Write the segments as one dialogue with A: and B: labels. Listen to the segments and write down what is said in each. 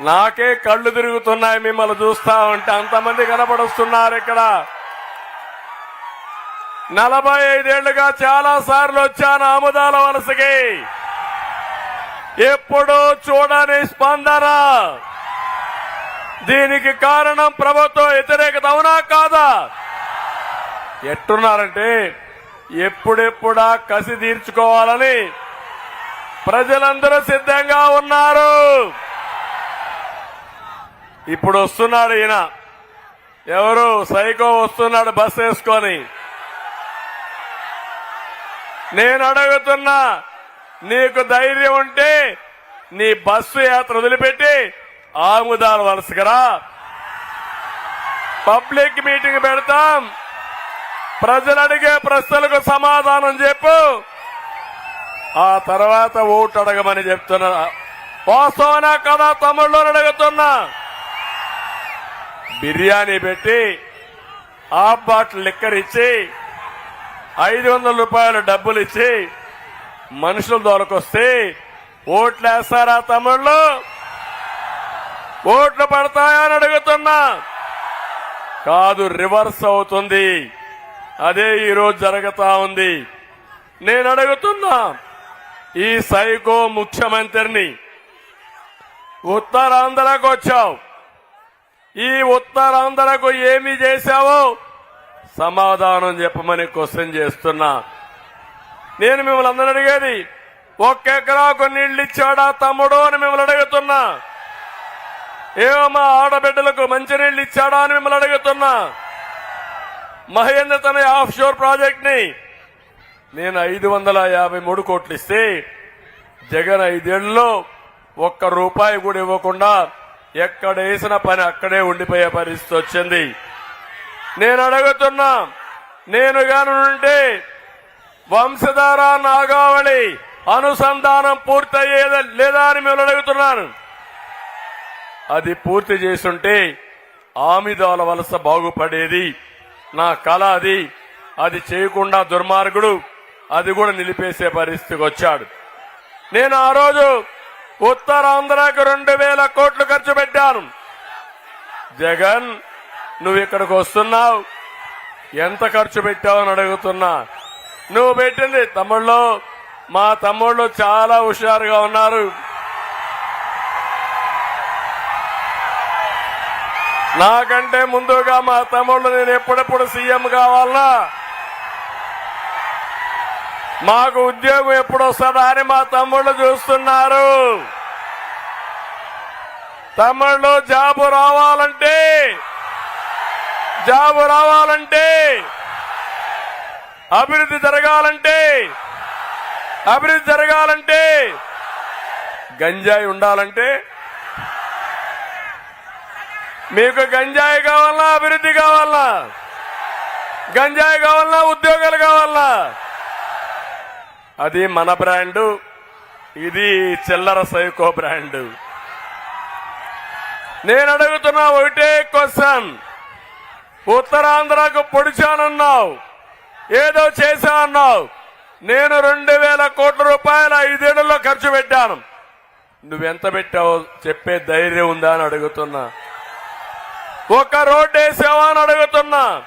A: నాకే కళ్ళు తిరుగుతున్నాయి మిమ్మల్ని చూస్తా ఉంటే అంతమంది కనపడుస్తున్నారు ఇక్కడ. నలభై ఐదేళ్ళుగా చాలా సార్లు వచ్చాను ఆముదాల వలసకి. ఎప్పుడూ చూడని స్పందన. దీనికి కారణం ప్రభుత్వ వ్యతిరేకత అవునా కాదా? ఎట్టున్నారంటే ఎప్పుడెప్పుడా కసి తీర్చుకోవాలని ప్రజలందరూ సిద్ధంగా ఉన్నారు. ఇప్పుడు వస్తున్నాడు ఈయన. ఎవరు? సైకో వస్తున్నాడు బస్ వేసుకొని. నేను అడుగుతున్నా నీకు ధైర్యం ఉంటే నీ బస్సు యాత్ర వదిలిపెట్టి ఆముదాల వలసకరా పబ్లిక్ మీటింగ్ పెడతాం. ప్రజలు అడిగే ప్రశ్నలకు సమాధానం చెప్పు. ఆ తర్వాత ఓటు అడగమని చెప్తున్నా. వాస్తవనా కదా? తమిళలో అడుగుతున్నా. బిర్యానీ పెట్టి హాఫ్ బాటిల్ లిక్కర్ ఇచ్చి ఐదు వందల రూపాయలు డబ్బులు ఇచ్చి మనుషులు దొరకొస్తే ఓట్లు వేస్తారా తమిళ్ళు ఓట్లు పడతాయా అని అడుగుతున్నా. కాదు రివర్స్ అవుతుంది. అదే ఈరోజు జరుగుతా ఉంది. నేను అడుగుతున్నా ఈ సైకో ముఖ్యమంత్రిని ఉత్తరాంధ్రకు వచ్చావు ఈ ఉత్తరాంధ్రకు ఏమి చేశావో సమాధానం చెప్పమని క్వశ్చన్ చేస్తున్నా. నేను మిమ్మల్ని అందరూ అడిగేది ఒక్క ఎకరాకు నీళ్ళు ఇచ్చాడా తమ్ముడు? అని మిమ్మల్ని అడుగుతున్నా. ఏమో మా ఆడబిడ్డలకు మంచినీళ్ళు ఇచ్చాడా అని మిమ్మల్ని అడుగుతున్నా. మహేంద్ర తన ఆఫ్ షోర్ ప్రాజెక్ట్ని నేను ఐదు వందల యాభై మూడు కోట్లు ఇస్తే జగన్ ఐదేళ్ళలో ఒక్క రూపాయి కూడా ఇవ్వకుండా ఎక్కడ వేసిన పని అక్కడే ఉండిపోయే పరిస్థితి వచ్చింది. నేను అడుగుతున్నా నేను గానుంటే వంశధార నాగావళి అనుసంధానం పూర్తయ్యేదా లేదా అని మేము అడుగుతున్నాను. అది పూర్తి చేసుంటే ఆమిదాల వలస బాగుపడేది. నా కళ అది. అది చేయకుండా దుర్మార్గుడు అది కూడా నిలిపేసే పరిస్థితికి వచ్చాడు. నేను ఆ రోజు ఉత్తరాంధ్రకు రెండు వేల కోట్లు ఖర్చు పెట్టాను. జగన్ నువ్వు ఇక్కడికి వస్తున్నావు. ఎంత ఖర్చు పెట్టావని అడుగుతున్నా. నువ్వు పెట్టింది తమ్ముళ్ళు. మా తమ్ముళ్ళు చాలా హుషారుగా ఉన్నారు. నాకంటే ముందుగా మా తమ్ముళ్ళు నేను ఎప్పుడెప్పుడు సీఎం కావాలన్నా మాకు ఉద్యోగం ఎప్పుడు వస్తుందా అని మా తమ్ముళ్ళు చూస్తున్నారు. తమ్ముళ్ళు జాబు రావాలంటే జాబు రావాలంటే అభివృద్ధి జరగాలంటే అభివృద్ధి జరగాలంటే గంజాయి ఉండాలంటే మీకు గంజాయి కావాలా అభివృద్ధి కావాలా? గంజాయి కావాలా ఉద్యోగాలు కావాలా? అది మన బ్రాండు. ఇది చిల్లర సైకో బ్రాండు. నేను అడుగుతున్నా ఒకటే క్వశ్చన్. ఉత్తరాంధ్రకు పొడిచానన్నావు. ఏదో చేశా అన్నావు. నేను రెండు వేల కోట్ల రూపాయలు ఐదేళ్ళలో ఖర్చు పెట్టాను. నువ్వెంత పెట్టావో చెప్పే ధైర్యం ఉందా అని అడుగుతున్నా. ఒక రోడ్డు వేసావా అని అడుగుతున్నా.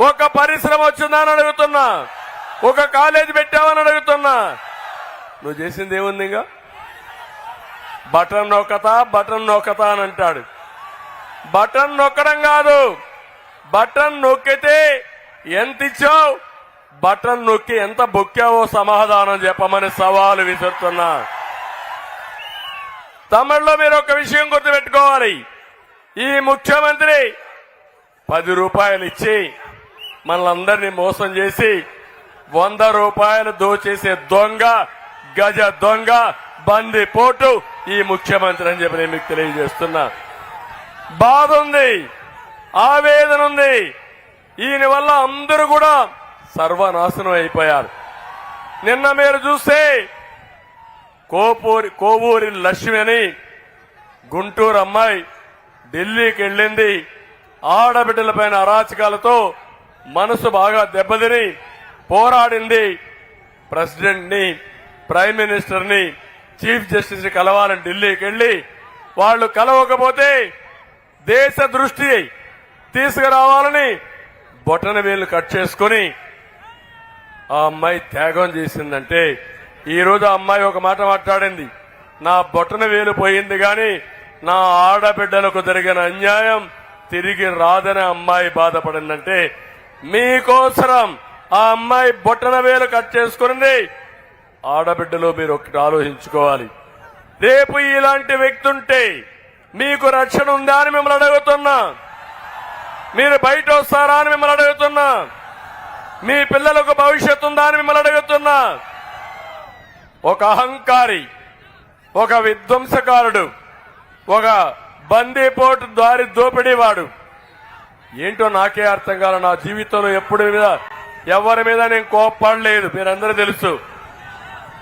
A: ఒక పరిశ్రమ వచ్చిందా అని అడుగుతున్నా. ఒక కాలేజీ పెట్టావని అడుగుతున్నా. నువ్వు చేసింది ఏముంది ఇంకా బటన్ నొక్కతా బటన్ నొక్కతా అని అంటాడు. బటన్ నొక్కడం కాదు బటన్ నొక్కితే ఎంత ఇచ్చావు? బటన్ నొక్కి ఎంత బొక్కావో సమాధానం చెప్పమని సవాలు విసురుతున్నా. తమిళలో మీరు ఒక విషయం గుర్తుపెట్టుకోవాలి. ఈ ముఖ్యమంత్రి పది రూపాయలు ఇచ్చి మనలందరినీ మోసం చేసి వంద రూపాయలు దోచేసే దొంగ గజ దొంగ బందిపోటు ఈ ముఖ్యమంత్రి అని చెప్పి నేను మీకు తెలియజేస్తున్నా. బాధ ఉంది ఆవేదన ఉంది. ఈయన వల్ల అందరూ కూడా సర్వనాశనం అయిపోయారు. నిన్న మీరు చూస్తే కోపూరి కోవూరి లక్ష్మి అని గుంటూరు అమ్మాయి ఢిల్లీకి వెళ్ళింది. ఆడబిడ్డలపైన అరాచకాలతో మనసు బాగా దెబ్బతిని పోరాడింది. ప్రెసిడెంట్ని ప్రైమ్ మినిస్టర్ని చీఫ్ జస్టిస్ని కలవాలని ఢిల్లీకి వెళ్ళి వాళ్ళు కలవకపోతే దేశ దృష్టి తీసుకురావాలని బొటన వేలు కట్ చేసుకొని ఆ అమ్మాయి త్యాగం చేసిందంటే ఈరోజు ఆ అమ్మాయి ఒక మాట మాట్లాడింది. నా బొటన వేలు పోయింది గాని నా ఆడబిడ్డలకు జరిగిన అన్యాయం తిరిగి రాదనే అమ్మాయి బాధపడిందంటే మీకోసరం ఆ అమ్మాయి బొట్టన వేలు కట్ చేసుకుని ఆడబిడ్డలో మీరు ఒకటి ఆలోచించుకోవాలి. రేపు ఇలాంటి వ్యక్తి ఉంటే మీకు రక్షణ ఉందా అని మిమ్మల్ని అడుగుతున్నా. మీరు బయట వస్తారా అని మిమ్మల్ని అడుగుతున్నా. మీ పిల్లలకు భవిష్యత్తు ఉందా అని మిమ్మల్ని అడుగుతున్నా. ఒక అహంకారి ఒక విధ్వంసకారుడు ఒక బందీపోటు దారి దోపిడీవాడు. ఏంటో నాకే అర్థం కాల నా జీవితంలో ఎప్పుడు మీద ఎవరి మీద నేను కోప్పడలేదు మీరందరూ తెలుసు.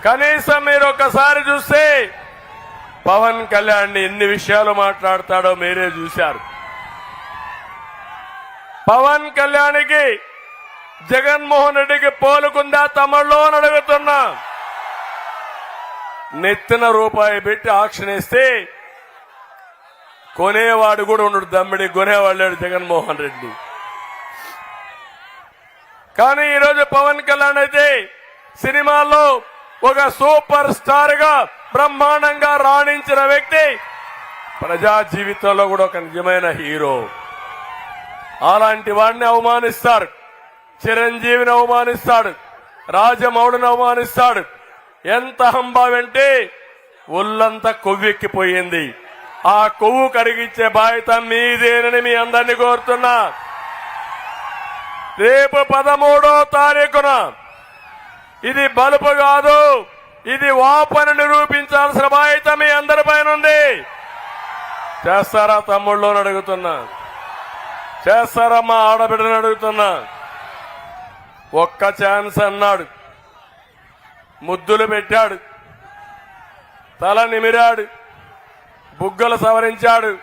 A: కనీసం మీరు ఒకసారి చూస్తే పవన్ కళ్యాణ్ ఎన్ని విషయాలు మాట్లాడతాడో మీరే చూశారు. పవన్ కళ్యాణ్కి జగన్మోహన్ రెడ్డికి పోలుకుందా తమలో అని అడుగుతున్నా. నెత్తిన రూపాయి పెట్టి ఆక్షన్ వేస్తే కొనేవాడు కూడా ఉండడు దమ్మిడి కొనేవాడు లేడు జగన్మోహన్ రెడ్డి. కానీ ఈరోజు పవన్ కళ్యాణ్ అయితే సినిమాల్లో ఒక సూపర్ స్టార్గా బ్రహ్మాండంగా రాణించిన వ్యక్తి ప్రజా జీవితంలో కూడా ఒక నిజమైన హీరో. అలాంటి వాడిని అవమానిస్తారు చిరంజీవిని అవమానిస్తాడు. రాజమౌళిని అవమానిస్తాడు. ఎంత హంబావంటే ఒళ్ళంతా కొవ్వెక్కిపోయింది. ఆ కొవ్వు కరిగించే బాధ్యత మీదేనని మీ అందరినీ కోరుతున్నా. రేపు పదమూడో తారీఖున. ఇది బలుపు కాదు ఇది వాపని నిరూపించాల్సిన బాధ్యత మీ అందరి పైన ఉంది. చేస్తారా తమ్ముళ్ళు అడుగుతున్నా. చేస్తారా మా ఆడబిడ్డని అడుగుతున్నా. ఒక్క ఛాన్స్ అన్నాడు. ముద్దులు పెట్టాడు. తల నిమిరాడు. బుగ్గలు సవరించాడు.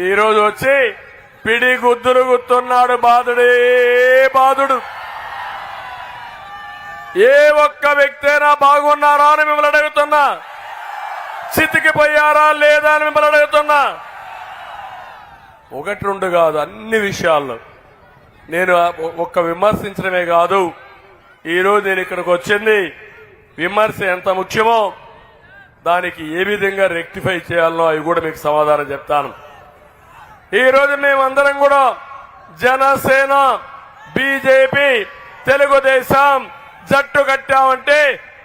A: ఈరోజు వచ్చి పిడి గుద్దులు గుర్తున్నాడు బాధుడే బాధుడు ఏ ఒక్క వ్యక్తైనా బాగున్నారా అని మిమ్మల్ని అడుగుతున్నా. చితికిపోయారా లేదా అని మిమ్మల్ని అడుగుతున్నా. ఒకటి రెండు కాదు అన్ని విషయాల్లో. నేను ఒక్క విమర్శించడమే కాదు. ఈరోజు నేను ఇక్కడికి వచ్చింది విమర్శ ఎంత ముఖ్యమో దానికి ఏ విధంగా రెక్టిఫై చేయాలనో అవి కూడా మీకు సమాధానం చెప్తాను. ఈరోజు మేమందరం కూడా జనసేన బీజేపీ తెలుగుదేశం జట్టు కట్టామంటే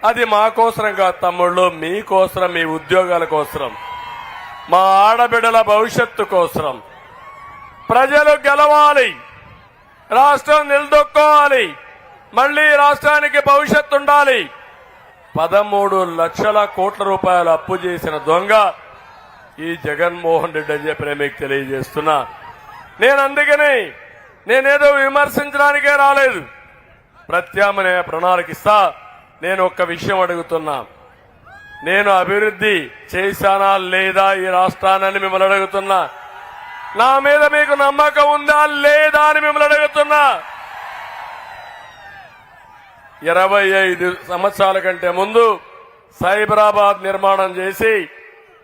A: అది మా కోసరం కాదు తమ్ముళ్ళు మీకోసరం మీ ఉద్యోగాల కోసరం మా ఆడబిడ్డల భవిష్యత్తు కోసరం. ప్రజలు గెలవాలి రాష్ట్రం నిలదొక్కోవాలి మళ్ళీ రాష్ట్రానికి భవిష్యత్తు ఉండాలి. పదమూడు లక్షల కోట్ల రూపాయలు అప్పు చేసిన దొంగ ఈ జగన్మోహన్ రెడ్డి అని చెప్పి నేను మీకు తెలియజేస్తున్నా. నేను అందుకని నేనేదో విమర్శించడానికే రాలేదు. ప్రత్యామ్నాయ ప్రణాళిక ఇస్తా. నేను ఒక్క విషయం అడుగుతున్నా. నేను అభివృద్ధి చేశానా లేదా ఈ రాష్ట్రాన్ని మిమ్మల్ని అడుగుతున్నా. నా మీద మీకు నమ్మకం ఉందా లేదా అని మిమ్మల్ని అడుగుతున్నా. ఇరవై ఐదు సంవత్సరాల కంటే ముందు సైబరాబాద్ నిర్మాణం చేసి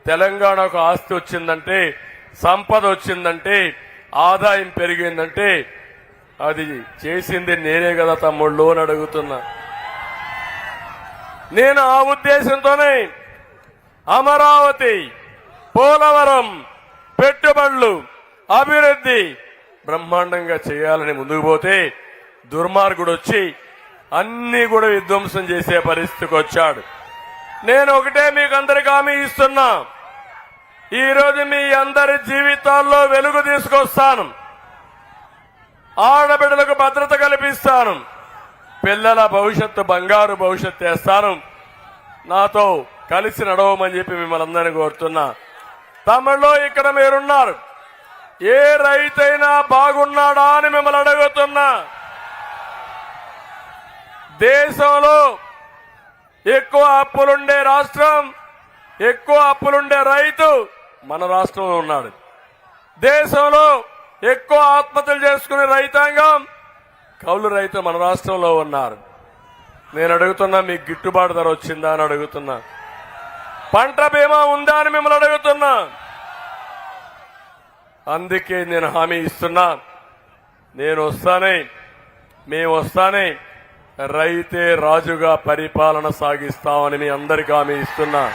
A: తెలంగాణకు ఆస్తి వచ్చిందంటే సంపద వచ్చిందంటే ఆదాయం పెరిగిందంటే అది చేసింది నేనే కదా తమ్ముళ్ళు అని అడుగుతున్నా. నేను ఆ ఉద్దేశంతోనే అమరావతి పోలవరం పెట్టుబడులు అభివృద్ధి బ్రహ్మాండంగా చేయాలని ముందుకు పోతే దుర్మార్గుడు వచ్చి అన్ని కూడా విధ్వంసం చేసే పరిస్థితికి వచ్చాడు. నేను ఒకటే మీకు అందరికి హామీ ఇస్తున్నా. ఈరోజు మీ అందరి జీవితాల్లో వెలుగు తీసుకొస్తాను. ఆడబిడ్డలకు భద్రత కల్పిస్తాను. పిల్లల భవిష్యత్తు బంగారు భవిష్యత్తు చేస్తాను నాతో కలిసి నడవమని చెప్పి మిమ్మల్ని అందరినీ కోరుతున్నా. తమిళలో ఇక్కడ మీరున్నారు. ఏ రైతైనా బాగున్నాడా అని మిమ్మల్ని అడుగుతున్నా. దేశంలో ఎక్కువ అప్పులుండే రాష్ట్రం ఎక్కువ అప్పులుండే రైతు మన రాష్ట్రంలో ఉన్నాడు. దేశంలో ఎక్కువ ఆత్మహత్యలు చేసుకునే రైతాంగం కౌలు రైతు మన రాష్ట్రంలో ఉన్నారు. నేను అడుగుతున్నా మీకు గిట్టుబాటు ధర వచ్చిందా అని అడుగుతున్నా. పంట బీమా ఉందా అని మిమ్మల్ని అడుగుతున్నా. అందుకే నేను హామీ ఇస్తున్నా. నేను వస్తానే మేము వస్తానే రైతే రాజుగా పరిపాలన సాగిస్తామని మీ అందరికీ హామీ ఇస్తున్నా.